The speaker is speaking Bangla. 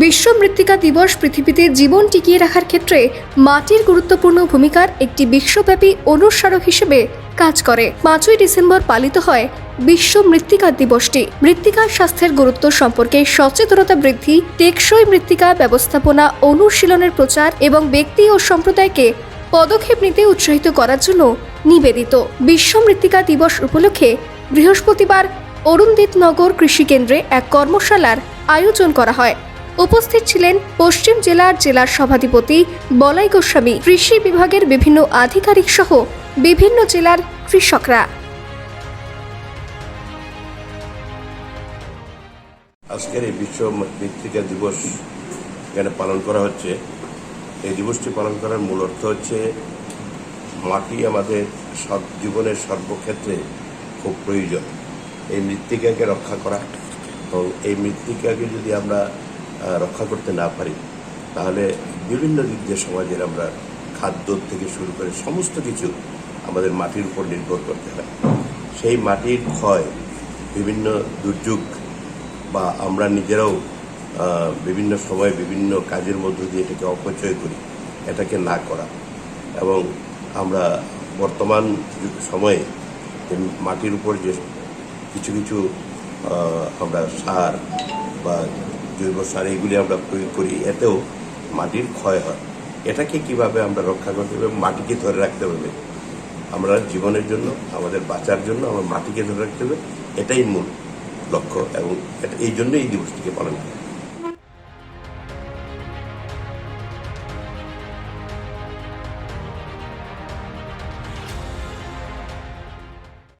বিশ্ব মৃত্তিকা দিবস পৃথিবীতে জীবন টিকিয়ে রাখার ক্ষেত্রে মাটির গুরুত্বপূর্ণ ভূমিকার একটি বিশ্বব্যাপী অনুস্মারক হিসেবে কাজ করে। পাঁচই ডিসেম্বর পালিত হয় বিশ্ব মৃত্তিকা দিবসটি। মৃত্তিকার স্বাস্থ্যের গুরুত্ব সম্পর্কে সচেতনতা বৃদ্ধি, টেকসই মৃত্তিকা ব্যবস্থাপনা, অনুশীলনের প্রচার এবং ব্যক্তি ও সম্প্রদায়কে পদক্ষেপ নিতে উৎসাহিত করার জন্য নিবেদিত। বিশ্ব মৃত্তিকা দিবস উপলক্ষে বৃহস্পতিবার অরুণদীপনগর কৃষি কেন্দ্রে এক কর্মশালার আয়োজন করা হয়। উপস্থিত ছিলেন পশ্চিম জেলার জেলার সভাধিপতি বলাই গোস্বামী। কৃষি বিভাগের বিভিন্ন আধিকারিক সহ বিভিন্ন জেলার কৃষকরা। আজকের এই বিশ্ব মৃত্তিকা দিবস এখানে পালন করা হচ্ছে। এই দিবসটি পালন করার মূল অর্থ হচ্ছে মাটি আমাদের সব জীবনের সর্বক্ষেত্রে খুব প্রয়োজন। এই মৃত্তিকাকে রক্ষা করা এবং এই মৃত্তিকাকে যদি আমরা রক্ষা করতে না পারি, তাহলে বিভিন্ন দিক দিয়ে সমাজের আমরা খাদ্য থেকে শুরু করে সমস্ত কিছু আমাদের মাটির উপর নির্ভর করতে হয়। সেই মাটির ক্ষয়, বিভিন্ন দুর্যোগ বা আমরা নিজেরাও বিভিন্ন সময় বিভিন্ন কাজের মধ্য দিয়ে এটাকে অপচয় করি, এটাকে না করা। এবং আমরা বর্তমান সময়ে মাটির উপর যে কিছু কিছু আমরা সার বা জৈব সার এইগুলি আমরা প্রয়োগ করি, এতেও মাটির ক্ষয় হয়। এটাকে কীভাবে আমরা রক্ষা করতে হবে মাটিকে ধরে রাখতে হবে। আমরা জীবনের জন্য, আমাদের বাঁচার জন্য আমার মাটিকে ধরে রাখতে হবে। এটাই মূল লক্ষ্য এবং এই জন্য এই দিবসটিকে পালন করি।